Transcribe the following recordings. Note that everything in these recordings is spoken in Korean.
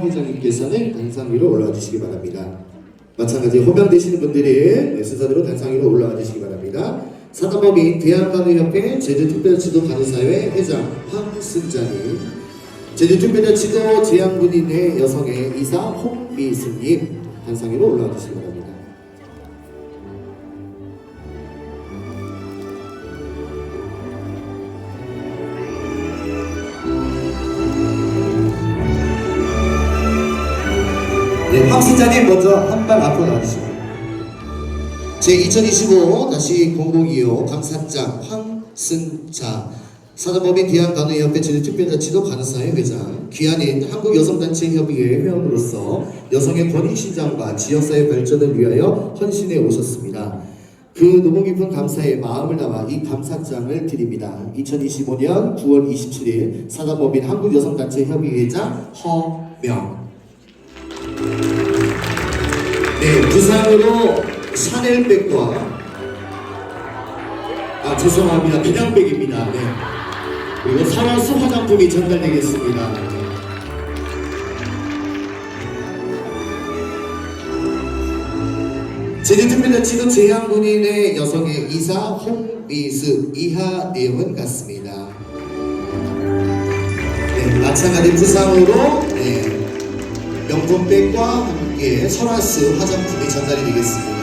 회장님께서는 단상 위로 올라와 주시기 바랍니다. 마찬가지 호명되시는 분들이 순서대로 단상 위로 올라와 주시기 바랍니다. 사단법인 대한간호협회 제주특별지도 간호사회 회장 황승자님, 제주특별지도 재향군인회 여성의 이사 홍미수님 단상 위로 올라와 주시기 바랍니다. 네, 황승자님 먼저 한 발 앞으로 나와주시고. 제2025 다시 0025 감사장 황승자. 사단법인 대한간호협회 제주특별자치도 간호사회 회장. 귀한인 한국여성단체협의회 회원으로서 여성의 권위 신장과 지역사회 발전을 위하여 헌신해 오셨습니다. 그 노고 깊은 감사의 마음을 담아 이 감사장을 드립니다. 2025년 9월 27일 사단법인 한국여성단체협의회장 허명 네, 부상으로 샤넬백과 아 죄송합니다 그냥백입니다. 네. 그리고 설화수 화장품이 전달되겠습니다. 제주특별자치도 재향군인의 여성의 이사 홍미수 이하 내용은 같습니다. 네, 마찬가지 부상으로 네, 명품백과 함께 설화수 화장품이 전달이 되겠습니다.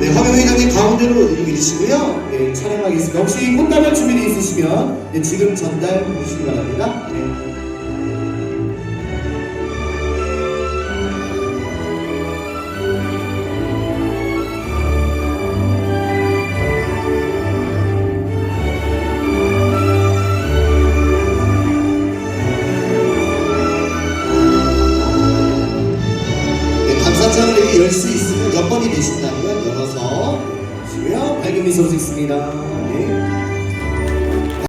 네, 화면 회장님 가운데로 이동해주시고요. 네, 촬영하겠습니다. 혹시 꽃다발 준비 있으시면 네, 지금 전달 해주시기 바랍니다. 네. 네, 이렇게 열수 있으면 몇 번이 되신다면 열어서 보시고요. 밝은 미소 짓습니다. 네.